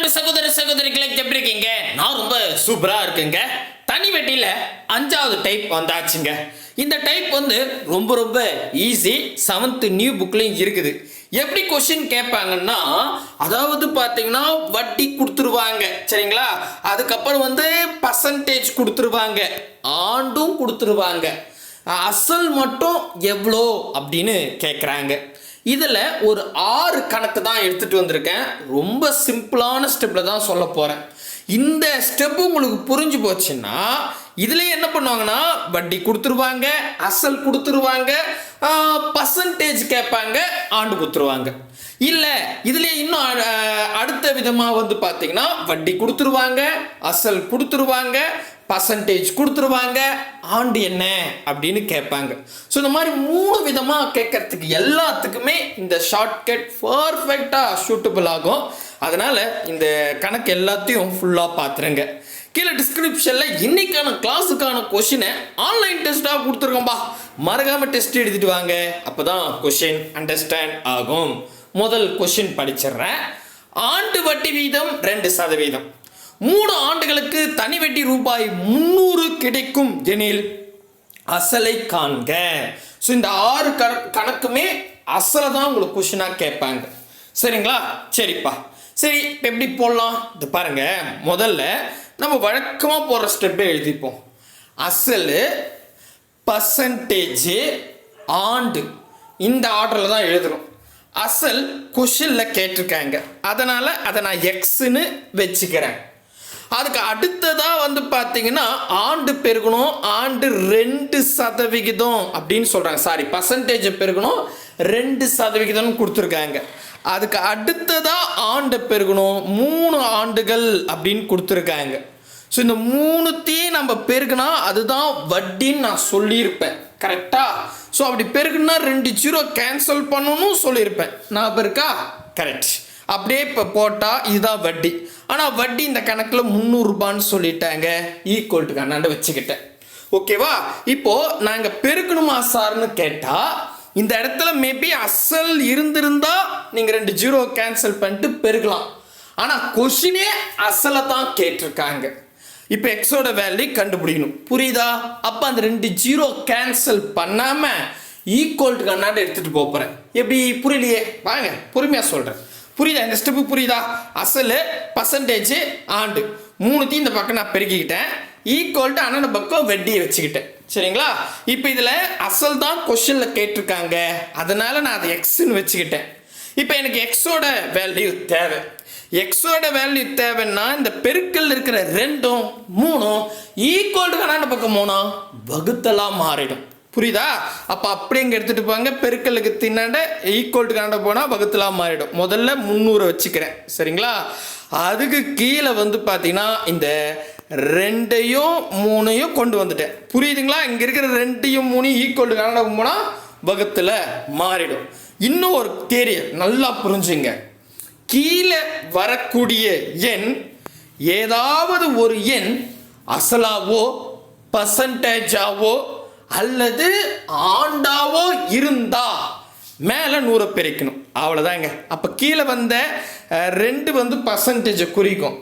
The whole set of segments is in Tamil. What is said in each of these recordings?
அன்பு சகோதர சகோதரிகளை எப்படி இருக்கீங்க? நான் ரொம்ப சூப்பரா இருக்குங்க. தனி வெட்டியில அஞ்சாவது டைப் வந்தாச்சுங்க. இந்த டைப் வந்து ரொம்ப ரொம்ப ஈஸி செவன்த் நியூ புக்லையும் இருக்குது. எப்படி கொஸ்டின் கேட்பாங்கன்னா அதாவது பார்த்தீங்கன்னா வட்டி கொடுத்துருவாங்க. சரிங்களா? அதுக்கப்புறம் வந்து பர்சன்டேஜ் கொடுத்துருவாங்க. ஆண்டும் கொடுத்துருவாங்க. அசல் மட்டும் எவ்வளோ அப்படின்னு கேட்குறாங்க. இதில் ஒரு ஆறு கணக்கு தான் எடுத்துகிட்டு வந்திருக்கேன். ரொம்ப சிம்பிளான ஸ்டெப்பில் தான் சொல்ல போகிறேன் இந்த ஸ்டெப்பு உங்களுக்கு புரிஞ்சு போச்சுன்னா இதில் என்ன பண்ணுவாங்கன்னா வட்டி கொடுத்துருவாங்க அசல் கொடுத்துருவாங்க பர்சன்டேஜ் கேட்பாங்க ஆண்டு கொடுத்துருவாங்க. இல்லை இதுலேயே இன்னும் அடுத்த விதமாக வந்து பார்த்தீங்கன்னா வட்டி கொடுத்துருவாங்க அசல் கொடுத்துருவாங்க பர்சன்டேஜ் கொடுத்துருவாங்க. ஆண்டு என்ன? அப்படின்னு கேட்பாங்க. ஸோ இந்த மாதிரி மூணு விதமாக கேட்கறதுக்கு எல்லாத்துக்குமே இந்த ஷார்ட்கட் பர்ஃபெக்டாக சூட்டபிள் ஆகும். அதனால் இந்த கணக்கு எல்லாத்தையும் ஃபுல்லாக பார்த்துருங்க கீழே டிஸ்கிரிப்ஷனில் இன்னைக்கான கிளாஸுக்கான கொஷினை ஆன்லைன் டெஸ்ட்டாக கொடுத்துருக்கோம்பா மறக்காமல் டெஸ்ட் எழுதிட்டு வாங்க. அப்போ தான் கொஷின் அண்டர்ஸ்டாண்ட் ஆகும். முதல் கொஷின் படிச்சிடுறேன். ஆண்டு வட்டி வீதம் ரெண்டு சதவீதம். மூணு ஆண்டுகளுக்கு தனி வெட்டி ரூபாய் முந்நூறு கிடைக்கும் எனில் அசலை காண்க. ஸோ இந்த ஆறு கண கணக்குமே அசலை தான் உங்களுக்கு கொஷினாக கேட்பாங்க. சரிங்களா? சரிப்பா. சரி இப்போ எப்படி போடலாம்? இது பாருங்க. முதல்ல நம்ம வழக்கமாக போடுற ஸ்டெப்பை எழுதிப்போம். அசல் பர்சன்டேஜ் ஆண்டு. இந்த ஆர்டரில் தான் எழுதுகிறோம் அசல் கொஷினில் கேட்டிருக்காங்க. அதனால் அதை நான் எக்ஸுன்னு வச்சுக்கிறேன். அதுக்கு அடுத்ததாக வந்து பார்த்தீங்கன்னா ஆண்டு பெருகணும் ஆண்டு ரெண்டு சதவிகிதம் அப்படின்னு சொல்கிறாங்க சாரி பர்சன்டேஜ் பெருகணும் ரெண்டு சதவிகிதம்னு கொடுத்துருக்காங்க. அதுக்கு அடுத்ததாக ஆண்டு பெருகணும் மூணு ஆண்டுகள் அப்படின்னு கொடுத்துருக்காங்க. ஸோ இந்த மூணுத்தையும் நம்ம பெருகுனா அதுதான் வட்டின்னு நான் சொல்லியிருப்பேன். கரெக்டாக ஸோ அப்படி பெருகுனா ரெண்டு ஜீரோ கேன்சல் பண்ணணும் சொல்லியிருப்பேன். நான் இருக்கா? கரெக்ட் அப்படியே இப்போ போட்டால் இதுதான் வட்டி. ஆனால் வட்டி இந்த கணக்கில் முந்நூறுரூபான்னு சொல்லிட்டாங்க. ஈக்குவல் டு கண்ணாண்டு வச்சுக்கிட்டேன். ஓகேவா இப்போ நாங்கள் பெருக்கணுமா சார்னு கேட்டால் இந்த இடத்துல மேபி அசல் இருந்திருந்தா நீங்கள் ரெண்டு ஜீரோ கேன்சல் பண்ணிட்டு பெருக்கலாம். ஆனால் கொஷினே அசலை தான் கேட்டிருக்காங்க. இப்போ எக்ஸோட வேல்யூ கண்டுபிடிக்கணும். புரியுதா? அப்போ அந்த ரெண்டு ஜீரோ கேன்சல் பண்ணாமல் ஈக்குவல் டு எடுத்துகிட்டு போகிறேன் எப்படி? புரியலையே? வாங்க பொறுமையாக சொல்கிறேன் புரியுதா? இந்த ஸ்டெப்பு புரியுதா? அசல் பர்சன்டேஜ் ஆண்டு. மூணுத்தையும் இந்த பக்கம் நான் பெருக்கிக்கிட்டேன். ஈக்குவல் டு அண்ணன் பக்கம் வெட்டியை வச்சுக்கிட்டேன். சரிங்களா? இப்போ இதில் அசல் தான் கொஷனில் கேட்டிருக்காங்க. அதனால நான் அதை எக்ஸ்ன்னு வச்சுக்கிட்டேன். இப்போ எனக்கு எக்ஸோட வேல்யூ தேவை. எக்ஸோட வேல்யூ தேவைன்னா இந்த பெருக்கல் இருக்கிற ரெண்டும் மூணும் ஈக்குவல் கணாண்ட பக்கம் மூணும் வகுத்தலாக மாறிடும். புரியுதா? அப்போ அப்படி இங்கே எடுத்துகிட்டு போங்க. பெருக்கலுக்கு தின்னாண்ட ஈக்குவல்ட்டு காண்ட போனால் வகுத்துலாம் மாறிடும். முதல்ல முந்நூறு வச்சுக்கிறேன். சரிங்களா? அதுக்கு கீழே வந்து பார்த்தீங்கன்னா இந்த ரெண்டையும் மூணையும் கொண்டு வந்துட்டேன். புரியுதுங்களா? இங்கே இருக்கிற ரெண்டையும் மூணையும் ஈக்குவல்டு காண்ட போனால் வகுத்தில் மாறிடும். இன்னும் ஒரு தேரிய நல்லா புரிஞ்சுங்க. கீழே வரக்கூடிய எண் ஏதாவது ஒரு எண் அசலாவோ பர்சன்டேஜாவோ அல்லது ஆண்டாவோ இருந்தா மேலே நூறை பெருக்கணும். அவ்வளோதாங்க அப்போ கீழே வந்த ரெண்டு வந்து பர்சன்டேஜை குறிக்கும்.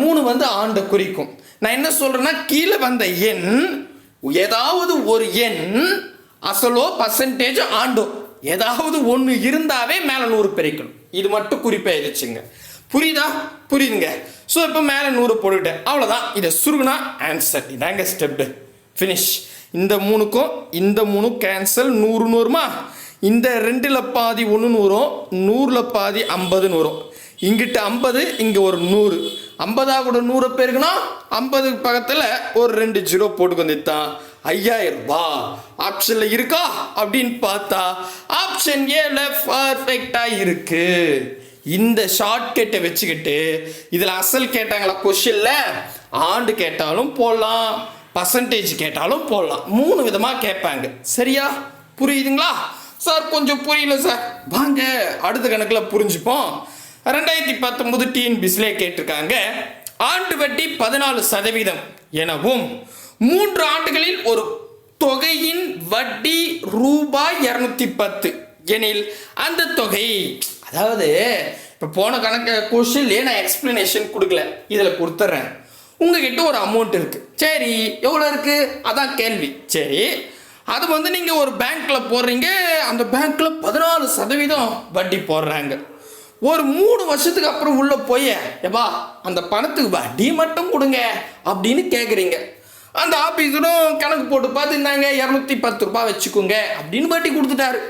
மூணு வந்து ஆண்டை குறிக்கும். நான் என்ன சொல்கிறேன்னா கீழே வந்த எண் ஏதாவது ஒரு எண் அசலோ பர்சன்டேஜ் ஆண்டோ. ஏதாவது ஒன்று இருந்தாவே மேலே நூறு பெருக்கணும். இது மட்டும் குறிப்பாயிருச்சுங்க. புரியுதா? புரியுதுங்க. ஸோ இப்போ மேலே நூறு போட்டுக்கிட்டேன் அவ்வளோதான் இதை சுருகுனா ஆன்சர் இதாங்க ஸ்டெப்பு ஃபினிஷ் இந்த மூணுக்கும் இந்த மூணு கேன்சல் நூறு நூறுமா? இந்த ரெண்டில் பாதி ஒன்று நூறும் நூறில் பாதி ஐம்பதுன்னு வரும். இங்கிட்ட ஐம்பது இங்கே ஒரு நூறு. ஐம்பதாக கூட நூறு பேருக்குன்னா ஐம்பதுக்கு பக்கத்தில் ஒரு ரெண்டு ஜீரோ போட்டு வந்துட்டான் ஐயாயிரம் ரூபா. ஆப்ஷனில் இருக்கா? அப்படின்னு பார்த்தா ஆப்ஷன் ஏல பர்ஃபெக்டாக இருக்கு. இந்த ஷார்ட்கட்டை வச்சுக்கிட்டு இதில் அசல் கேட்டாங்களா கொஷினில் ஆண்டு கேட்டாலும் போடலாம். பர்சன்டேஜ் கேட்டாலும் போடலாம். மூணு விதமாக கேட்பாங்க. சரியா? புரியுதுங்களா? சார் கொஞ்சம் புரியல சார். வாங்க அடுத்த கணக்கில் புரிஞ்சுப்போம். ரெண்டாயிரத்தி பத்தொன்பது டிஎன் பிஸ்லே கேட்டிருக்காங்க. ஆண்டு வட்டி பதினாலு சதவீதம் எனவும் மூன்று ஆண்டுகளில் ஒரு தொகையின் வட்டி ரூபாய் இரநூத்தி பத்து. எனில் அந்த தொகை அதாவது இப்போ போன கணக்கு கொஸ்டின்லேயே நான் எக்ஸ்பிளனேஷன் கொடுக்கல. இதில் கொடுத்துட்றேன் உங்ககிட்ட ஒரு அமௌண்ட் இருக்குது சரி எவ்வளோ இருக்குது அதான் கேள்வி. சரி அது வந்து நீங்கள் ஒரு பேங்க்கில் போடுறீங்க. அந்த பேங்க்கில் பதினாலு சதவீதம் வட்டி போடுறாங்க. ஒரு மூணு வருஷத்துக்கு அப்புறம் உள்ளே போய் எப்பா அந்த பணத்துக்கு வட்டி மட்டும் கொடுங்க அப்படின்னு கேட்குறீங்க அந்த ஆஃபீஸரும் கணக்கு போட்டு பார்த்து இந்தாங்க இரநூத்தி பத்து ரூபாய் வச்சுக்கோங்க அப்படின்னு வட்டி கொடுத்துட்டாரு.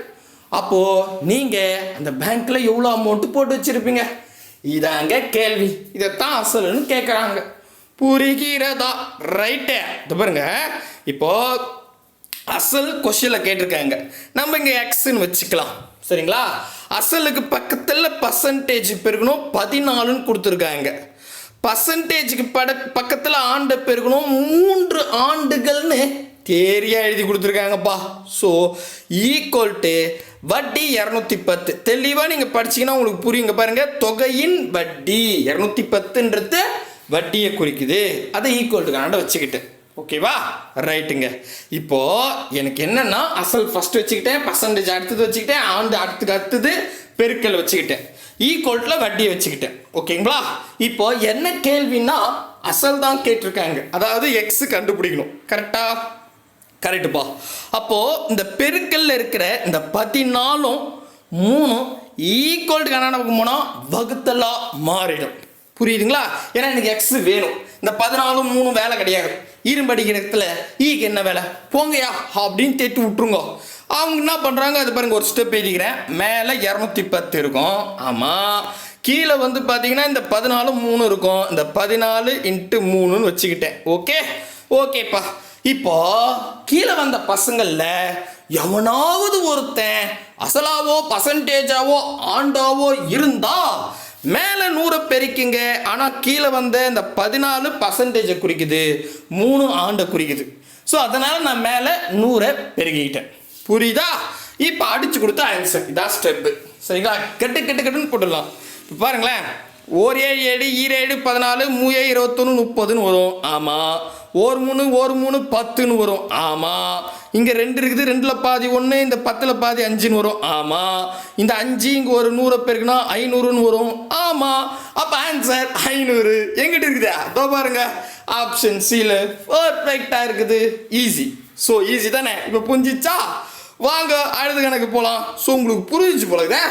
அப்போது நீங்கள் அந்த பேங்க்கில் எவ்வளோ அமௌண்ட்டு போட்டு வச்சுருப்பீங்க? இதாங்க கேள்வி. இதைத்தான் அசலுன்னு கேட்குறாங்க புரிகிறதா? ரைட்டே இது பாருங்க. இப்போ அசல் கொஷினில் கேட்டிருக்காங்க. நம்ம இங்கே எக்ஸ்ன்னு வச்சுக்கலாம். சரிங்களா? அசலுக்கு பக்கத்தில் பர்சன்டேஜ் பெருகணும் பதினாலுன்னு கொடுத்துருக்காங்க. பர்சன்டேஜுக்கு பட பக்கத்தில் ஆண்டு பெருகணும் மூன்று ஆண்டுகள்னு தேரியாக எழுதி கொடுத்துருக்காங்கப்பா. ஸோ ஈக்குவல் டு வட்டி இரநூத்தி பத்து. தெளிவாக நீங்கள் படிச்சீங்கன்னா உங்களுக்கு புரியுங்க பாருங்கள் தொகையின் வட்டி இரநூத்தி பத்துன்றது வட்டியை குறிக்குது. அதை ஈக்குவல் டு கனடா வச்சுக்கிட்டு. ஓகேவா? ரைட்டுங்க இப்போ எனக்கு என்னன்னா அசல் ஃபர்ஸ்ட் வச்சுக்கிட்டேன் பர்சன்டேஜ் அடுத்தது வச்சுக்கிட்டேன் ஆண்டு அடுத்தது அடுத்தது பெருக்கல் வச்சுக்கிட்டேன். ஈக்குவல்ட்டில் வட்டியை வச்சுக்கிட்டேன். ஓகேங்களா? இப்போ என்ன கேள்வின்னா அசல் தான் கேட்டிருக்காங்க. அதாவது எக்ஸு கண்டுபிடிக்கணும். கரெக்டா கரெக்டுப்பா அப்போது இந்த பெருக்கல்ல இருக்கிற இந்த பதினாலும் மூணும் ஈக்குவல் கணக்கு போனால் வகுத்தலாக மாறிடும். புரியுதுங்களா? ஏன்னா எனக்கு எக்ஸ் வேணும். இந்த பதினாலும் மூணு வேலை கிடையாது. இரும்படிக்கிற இடத்துல e ஈக்கு என்ன வேலை? போங்கயா அப்படின்னு தேட்டு விட்டுருங்க. அவங்க என்ன பண்ணுறாங்க அது பாருங்க ஒரு ஸ்டெப் எழுதிக்கிறேன். மேலே இரநூத்தி பத்து இருக்கும். ஆமாம் கீழே வந்து பார்த்தீங்கன்னா இந்த பதினாலு மூணு இருக்கும். இந்த பதினாலு இன்ட்டு மூணுன்னு வச்சுக்கிட்டேன். ஓகே ஓகேப்பா இப்போ கீழே வந்த பசங்களில் எவனாவது ஒருத்தன் அசலாவோ பர்சன்டேஜாவோ ஆண்டாவோ இருந்தா மேலே நூறை பெருக்கிங்க ஆனால் கீழே வந்த இந்த பதினாலு பர்சன்டேஜை குறிக்குது. மூணு ஆண்டை குறிக்குது. ஸோ அதனால் நான் மேலே நூறை பெருகிக்கிட்டேன் புரியுதா? இப்போ அடிச்சு கொடுத்த ஆன்சர் இதான் ஸ்டெப்பு சரிங்களா? கெட்டு கெட்டு கெட்டுன்னு போட்டுடலாம். இப்போ பாருங்களேன். ஓர் ஏழு ஏழு ஈரேழு பதினாலு மூஏ இருபத்தொன்று முப்பதுன்னு வரும். ஆமாம் ஓர் மூணு ஓர் மூணு பத்துன்னு வரும். ஆமாம் இங்கே ரெண்டு இருக்குது. ரெண்டில் பாதி ஒன்று இந்த பத்தில் பாதி அஞ்சுன்னு வரும். ஆமாம் இந்த அஞ்சு இங்கே ஒரு நூறை பேருக்குன்னா ஐநூறுன்னு வரும். ஆமாம் அப்போ ஆன்சர் ஐநூறு. எங்கிட்ட இருக்குது? அதோ பாருங்க. ஆப்ஷன் சியில் பர்ஃபெக்டாக இருக்குது. ஈஸி ஸோ ஈஸி தானே? இப்போ புரிஞ்சிச்சா? வாங்க அடுத்த கணக்கு போகலாம் ஸோ உங்களுக்கு புரிஞ்சிச்சு போலதே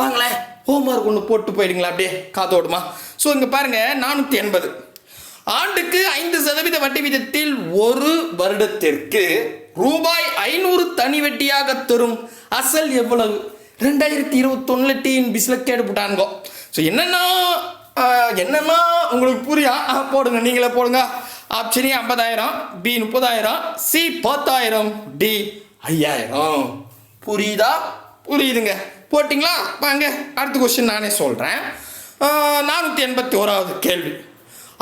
வாங்களேன். ஹோம்ஒர்க் ஒன்று போட்டு போயிடுங்களா அப்படியே காத்தோடுமா ஸோ இங்கே பாருங்கள் நானூற்றி எண்பது. ஆண்டுக்கு ஐந்து சதவீத வட்டி விதத்தில் ஒரு வருடத்திற்கு ரூபாய் ஐநூறு தனி வட்டியாக தரும் அசல் எவ்வளவு? ரெண்டாயிரத்தி இருபத்தொன்னு டீன் பிஸ்ல கேடு போட்டானுங்கோ. ஸோ என்னென்னா என்னன்னா உங்களுக்கு புரியா? ஆ, போடுங்க நீங்களே போடுங்க. ஆப்ஷன் ஏ ஐம்பதாயிரம் பி முப்பதாயிரம் சி பத்தாயிரம் டி ஐயாயிரம். புரியுதா? புரியுதுங்க. போட்டிங்களா? வாங்க அடுத்த கொஸ்டின் நானே சொல்கிறேன் நானூற்றி எண்பத்தி ஓராவது கேள்வி.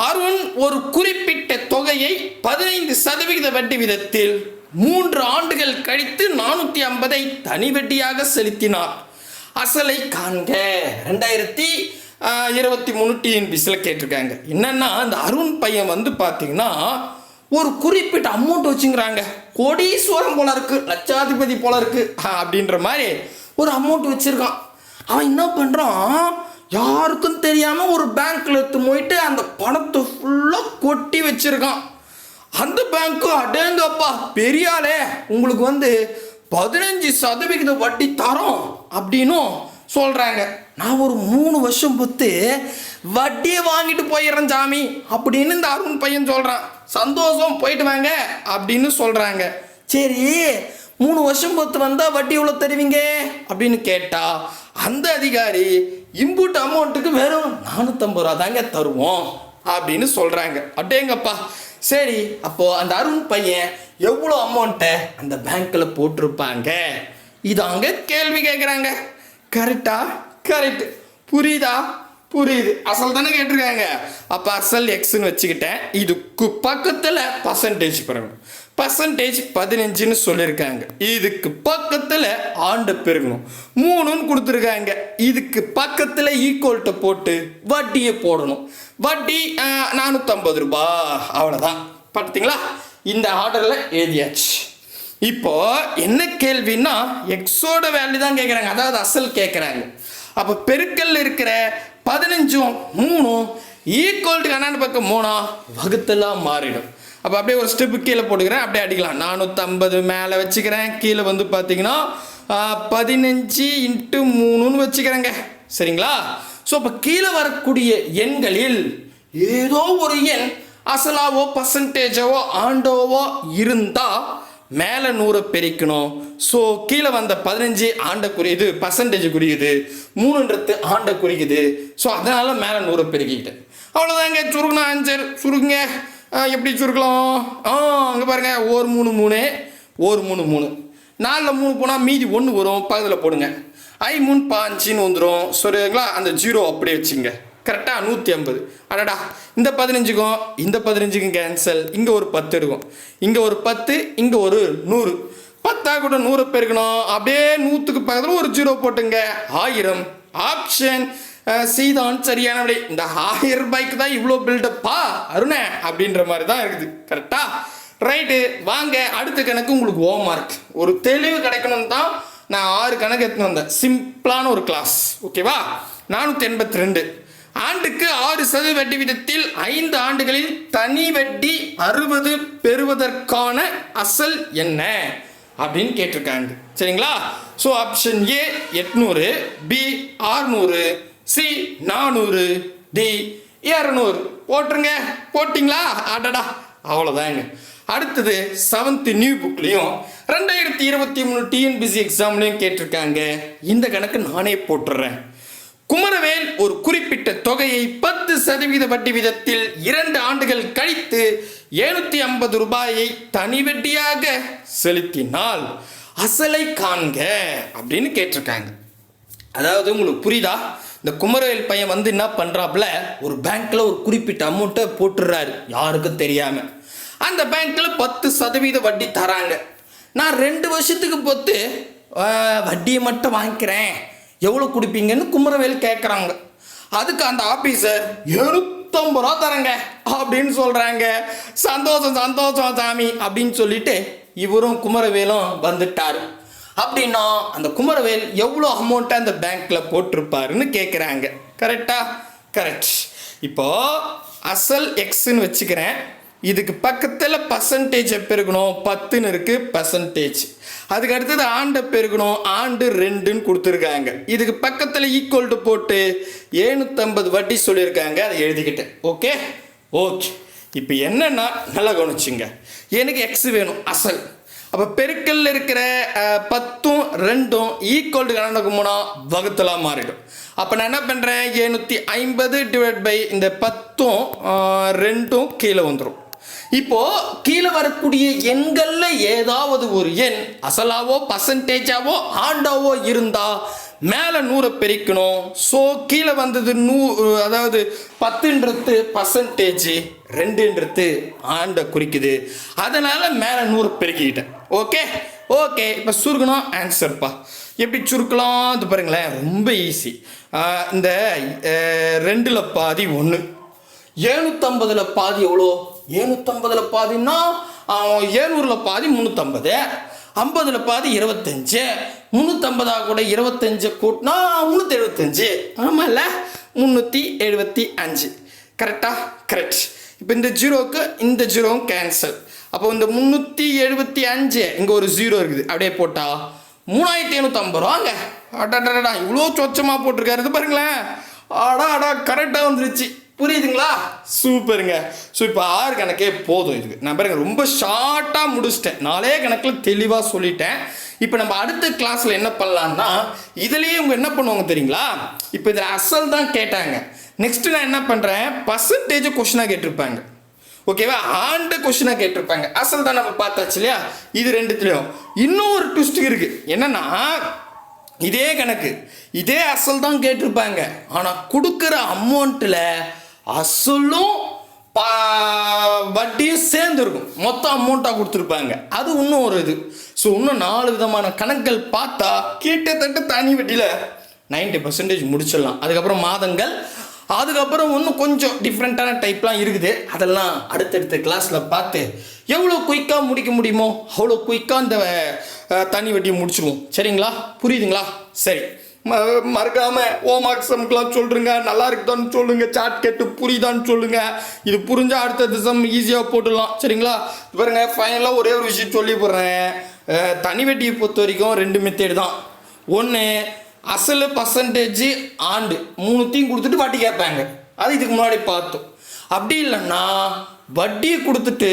அருண் ஒரு குறிப்பிட்ட தொகையை பதினைந்து சதவிகித வட்டி விதத்தில் மூன்று ஆண்டுகள் கழித்து நானூற்றி ஐம்பதை தனி வட்டியாக செலுத்தினார். அசலை காண்க. ரெண்டாயிரத்தி இருபத்தி மூணு டிஎன்பிசியில் கேட்டிருக்காங்க. என்னன்னா அந்த அருண் பையன் வந்து பார்த்தீங்கன்னா ஒரு குறிப்பிட்ட அமௌண்ட் வச்சுங்கிறாங்க. கோடீஸ்வரம் போல இருக்கு லட்சாதிபதி போல இருக்குது அப்படின்ற மாதிரி ஒரு அமௌண்ட் வச்சுருக்கான். அவன் என்ன பண்ணுறான் யாருக்கும் தெரியாமல் ஒரு பேங்க்கில் எடுத்து போயிட்டு அந்த பணத்தை ஃபுல்லாக கொட்டி வச்சுருக்கான். அந்த பேங்க்கு அடேங்கப்பா பெரியாளே உங்களுக்கு வந்து பதினஞ்சு சதவிகித வட்டி தரோம் அப்படின்னும் சொல்கிறாங்க நான் ஒரு மூணு வருஷம் பொத்து வட்டியை வாங்கிட்டு போயிடுறேன் சாமி அப்படின்னு இந்த அருண் பையன் சொல்கிறான் சந்தோஷம் போயிட்டு வாங்க அப்படின்னு சொல்கிறாங்க சரி மூணு வருஷம் பொறுத்து வந்தால் வட்டி எவ்வளோ தருவீங்க? அப்படின்னு கேட்டால் அந்த அதிகாரி இம்புட் அமௌண்ட்டுக்கு வெறும் நானூற்றம்பது ரூபா தாங்க தருவோம் அப்படின்னு சொல்கிறாங்க அட்டேங்கப்பா சரி அப்போது அந்த அருண் பையன் எவ்வளோ அமௌண்ட்டை அந்த பேங்க்கில் போட்டிருப்பாங்க? இதாங்க கேள்வி கேட்குறாங்க கரெக்டா கரெக்ட் புரியுதா? புரியுது. அசல் தானே கேட்டிருக்காங்க. அப்போ அசல் எக்ஸ்ன்னு வச்சுக்கிட்டேன். இதுக்கு பக்கத்தில் பர்சன்டேஜ் பெறணும் பர்சன்டேஜ் பதினஞ்சுன்னு சொல்லியிருக்காங்க இதுக்கு பக்கத்தில் ஆண்டு பெருகணும். மூணுன்னு கொடுத்துருக்காங்க. இதுக்கு பக்கத்தில் ஈக்குவல்ட்டை போட்டு வட்டியை போடணும். வட்டி நானூற்றம்பது ரூபா. அவ்வளோதான் பார்த்தீங்களா இந்த ஆர்டரில் எழுதியாச்சு. இப்போ என்ன கேள்வின்னா எக்ஸோட வேல்யூ தான் கேட்குறாங்க அதாவது அசல் கேட்குறாங்க அப்போ பெருக்கல்ல இருக்கிற பதினஞ்சும் மூணும் ஈக்குவல் டு பக்கம் மூணா வகுத்தெல்லாம் மாறிடும். அப்போ அப்படியே ஒரு ஸ்டெப்பு கீழே போட்டுக்கிறேன். அப்படியே அடிக்கலாம். நானூற்றம்பது மேலே வச்சுக்கிறேன். கீழே வந்து பார்த்தீங்கன்னா பதினஞ்சு இன்ட்டு மூணுன்னு வச்சுக்கிறேங்க. சரிங்களா? ஸோ அப்போ கீழே வரக்கூடிய எண்களில் ஏதோ ஒரு எண் அசலாவோ பர்சன்டேஜாவோ ஆண்டோவோ இருந்தால் மேலே நூறை பெருக்கணும். ஸோ கீழே வந்த பதினஞ்சு ஆண்டை குறியுது பர்சன்டேஜ் குறியுது மூணுன்றது ஆண்டை குறிக்குது ஸோ அதனால் மேலே நூறை பெருக்கிக்கிட்டேன். அவ்வளோதாங்க சுருங்கண்ணா ஆன்சர் சுருங்க. எப்படி சுருக்கலாம்? ஆ அங்கே பாருங்க. ஒரு மூணு மூணு. ஒரு மூணு மூணு. நாலில் மூணு போனால் மீதி ஒன்று வரும். பக்கத்தில் போடுங்க. ஐ மூணு பாஞ்சின்னு வந்துடும் சரிங்களா? அந்த ஜீரோ அப்படியே வச்சுங்க கரெக்டாக நூற்றி ஐம்பது. அடடா. இந்த பதினஞ்சுக்கும் இந்த பதினஞ்சுக்கும் கேன்சல் இங்கே ஒரு பத்து எடுக்கும். இங்கே ஒரு பத்து இங்கே ஒரு நூறு. பத்தா கூட நூறு பெருக்கணும் அப்படியே நூற்றுக்கு பக்கத்தில் ஒரு ஜீரோ போட்டுங்க. ஆயிரம். ஆப்ஷன் சீதான் சரியான விடை இந்த ஹாயர் பைக் தான் இவ்வளோ பில்டப்பா அருணே அப்படின்ற மாதிரி தான் இருக்குது கரெக்டா ரைட்டு வாங்க அடுத்த கணக்கு உங்களுக்கு ஓ மார்க் ஒரு தெளிவு கிடைக்கணும் தான் நான் ஆறு கணக்கு எடுத்துன்னு வந்தேன். சிம்பிளான ஒரு கிளாஸ் ஓகேவா நானூற்றி எண்பத்தி ரெண்டு. ஆண்டுக்கு ஆறு சதவீத வட்டி விதத்தில் ஐந்து ஆண்டுகளில் தனி வட்டி அறுபது பெறுவதற்கான அசல் என்ன? அப்படின்னு கேட்டிருக்காங்க. சரிங்களா? ஸோ ஆப்ஷன் ஏ எட்நூறு பி ஆறுநூறு சி நானூறு டி இரநூறு. போட்டுருங்க. போட்டிங்களா? அடடா. அவ்வளோதாங்க அடுத்தது செவன்த்து நியூ புக்லேயும் ரெண்டாயிரத்தி இருபத்தி மூணு டிஎன்பிசி எக்ஸாம்லையும் கேட்டிருக்காங்க. இந்த கணக்கு நானே போட்டுடுறேன் குமரவேல் ஒரு குறிப்பிட்ட தொகையை பத்து சதவீத வட்டி விதத்தில் இரண்டு ஆண்டுகள் கழித்து எழுநூத்தி ஐம்பது ரூபாயை தனி வட்டியாக செலுத்தினால் அசலை காண்க அப்படின்னு கேட்டிருக்காங்க. அதாவது உங்களுக்கு புரியுதா? இந்த குமரவேல் பையன் வந்து என்ன பண்ணுறாப்புல ஒரு பேங்க்கில் ஒரு குறிப்பிட்ட அமௌண்ட்டை போட்டுடுறாரு யாருக்கும் தெரியாமல் அந்த பேங்க்கில் பத்து சதவீத வட்டி தராங்க. நான் ரெண்டு வருஷத்துக்கு பொத்து வட்டியை மட்டும் வாங்கிக்கிறேன். எவ்வளோ கொடுப்பீங்கன்னு குமரவேல் கேட்குறாங்க அதுக்கு அந்த ஆஃபீஸர் எழுநூத்தம்பது ரூபா தரேங்க. அப்படின்னு சொல்கிறாங்க சந்தோஷம் சந்தோஷம் சாமி. அப்படின்னு சொல்லிட்டு இவரும் குமரவேலும் வந்துட்டார். அப்படின்னா அந்த குமரவேல் எவ்வளோ அமௌண்ட்டை அந்த பேங்க்கில் போட்டிருப்பாருன்னு கேட்குறாங்க கரெக்டா கரெக்ட் இப்போ அசல் எக்ஸ்ன்னு வச்சுக்கிறேன். இதுக்கு பக்கத்தில் பர்சன்டேஜ் பெருகணும் பத்துன்னு இருக்கு பர்சன்டேஜ் அதுக்கு அடுத்தது ஆண்டை பெருகணும் ஆண்டு ரெண்டுன்னு கொடுத்துருக்காங்க. இதுக்கு பக்கத்தில் ஈக்குவல் டு போட்டு ஏழ்நூற்றம்பது வட்டி சொல்லியிருக்காங்க. அதை எழுதிக்கிட்டேன் ஓகே ஓகே இப்போ என்னன்னா நல்லா கவனிச்சுங்க. எனக்கு எக்ஸ் வேணும் அசல். அப்போ பெருக்கல்ல இருக்கிற பத்தும் ரெண்டும் ஈக்குவல் கணக்கு மூணா வகுத்தலாக மாறிடும். அப்போ நான் என்ன பண்ணுறேன் எழுநூற்றி ஐம்பது டிவைட் பை இந்த பத்தும் ரெண்டும் கீழே வந்துடும் இப்போது கீழே வரக்கூடிய எண்களில் ஏதாவது ஒரு எண் அசலாவோ பர்சன்டேஜாவோ ஆண்டாவோ இருந்தால் மேலே நூறை பெருக்கணும். ஸோ கீழே வந்தது நூ அதாவது பத்துன்றது பர்சன்டேஜ் ரெண்டுன்றது ஆண்டை குறிக்குது. அதனால் மேலே நூறு பெருக்கிக்கிட்டேன். ஓகே ஓகே இப்போ சுருக்கணும் ஆன்சர்ப்பா எப்படி சுருக்கலாம்? அது பாருங்களேன் ரொம்ப ஈஸி இந்த ரெண்டில் பாதி ஒன்று ஏழ்நூற்றம்பதுல பாதி எவ்வளோ? ஏழ்நூற்றம்பதுல பாதின்னா ஏழ்நூறில் பாதி முந்நூற்றம்பது ஐம்பதில் பாதி இருபத்தஞ்சு. முந்நூற்றம்பதாக கூட இருபத்தஞ்சு கூட்டினா முந்நூற்றி எழுபத்தஞ்சு ஆமாம்ல முந்நூற்றி எழுபத்தி அஞ்சு கரெக்டாக கரெக்ட் இப்போ இந்த ஜீரோவுக்கு இந்த ஜீரோவும் கேன்சல் அப்போ இந்த முந்நூற்றி எழுபத்தி அஞ்சு இங்கே ஒரு ஜீரோ இருக்குது. அப்படியே போட்டால் மூணாயிரத்தி ஐநூற்றம்பது ரூபாங்க. அடாடா இவ்வளோ சொச்சமாக போட்டிருக்காரு. இது பாருங்களேன். அடா அடா கரெக்டாக வந்துருச்சு. புரியுதுங்களா? சூப்பருங்க. ஸோ இப்போ ஆறு கணக்கே போதும் இதுக்கு. நான் பாருங்க ரொம்ப ஷார்ட்டாக முடிச்சிட்டேன். நாலே கணக்கில் தெளிவாக சொல்லிட்டேன். இப்போ நம்ம அடுத்த கிளாஸில் என்ன பண்ணலான்னா இதுலேயே இவங்க என்ன பண்ணுவாங்க தெரியுங்களா? இப்போ இதில் அசல் தான் கேட்டாங்க. நெக்ஸ்ட்டு நான் என்ன பண்ணுறேன் பர்சன்டேஜ் கொஷினாக கேட்டிருப்பாங்க. ஓகேவா? ஆண்ட கொஷினாக கேட்டிருப்பாங்க. அசல் தான் நம்ம பார்த்தாச்சு இல்லையா? இது ரெண்டுத்துலேயும். இன்னும் ஒரு ட்விஸ்ட் இருக்கு. என்னன்னா இதே கணக்கு. இதே அசல் தான் கேட்டிருப்பாங்க. ஆனால் கொடுக்குற அமௌண்ட்டில் அசலும் பா வட்டியும் சேர்ந்து இருக்கும் மொத்த அமௌண்ட்டாக கொடுத்துருப்பாங்க. அது இன்னும் ஒரு இது. ஸோ இன்னும் நாலு விதமான கணக்குகள் பார்த்தா கிட்டத்தட்ட தனி வட்டியில் 90% பர்சன்டேஜ் முடிச்சிடலாம். அதுக்கப்புறம் மாதங்கள் அதுக்கப்புறம் இன்னும் கொஞ்சம் டிஃப்ரெண்ட்டான டைப்லாம் இருக்குது. அதெல்லாம் அடுத்தடுத்த கிளாஸில் பார்த்து எவ்வளோ குயிக்காக முடிக்க முடியுமோ அவ்வளோ குயிக்காக இந்த தண்ணி வட்டியை முடிச்சிருவோம். சரிங்களா? புரியுதுங்களா? சரி. ம- மறக்காம ஓமாக் சம்க்கெலாம் சொல்லுங்க. நல்லா இருக்குதான்னு சொல்லுங்கள் சாட் கேட்டு புரியுதான்னு சொல்லுங்கள் இது புரிஞ்சால் அடுத்த திசம் ஈஸியாக போட்டுடலாம். சரிங்களா? பாருங்க ஃபைனலாக ஒரே ஒரு விஷயம் சொல்லி போடுறேன். தனி வெட்டியை பொறுத்த வரைக்கும் ரெண்டு மெத்தேடு தான். ஒன்று அசல் பர்சன்டேஜ் ஆண்டு மூணுத்தையும் கொடுத்துட்டு வட்டி கேட்பாங்க. அது இதுக்கு முன்னாடி பார்த்தோம். அப்படி இல்லைன்னா வட்டியை கொடுத்துட்டு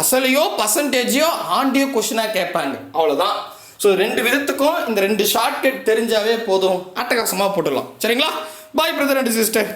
அசலையோ பர்சன்டேஜையோ ஆண்டையோ கொஷினாக கேட்பாங்க. அவ்வளோதான் ஸோ ரெண்டு விதத்துக்கும் இந்த ரெண்டு ஷார்ட்கட் தெரிஞ்சாவே போதும். அட்டகாசமாக போட்டுடலாம். சரிங்களா? பாய் பிரதர் அண்ட் சிஸ்டர்